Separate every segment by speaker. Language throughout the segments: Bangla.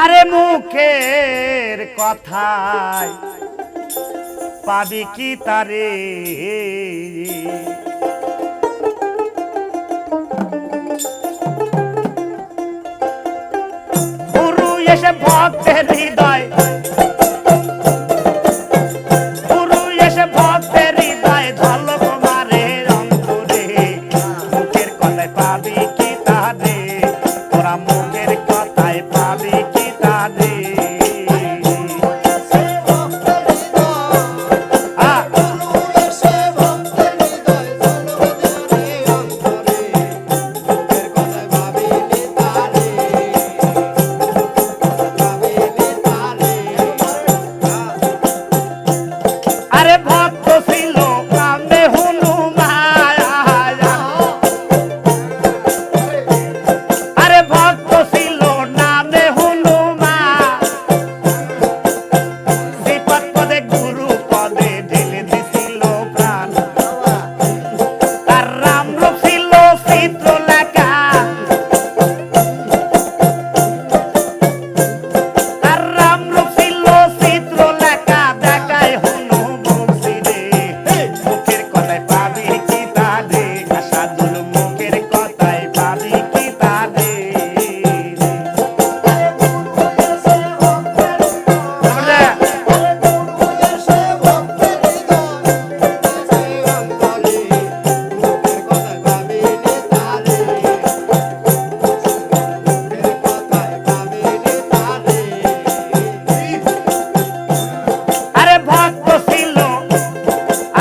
Speaker 1: আরে মুখের কথায় পাবি কি তারে?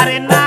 Speaker 1: arena.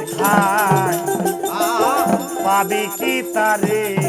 Speaker 1: কথায় পাবে কি তারে?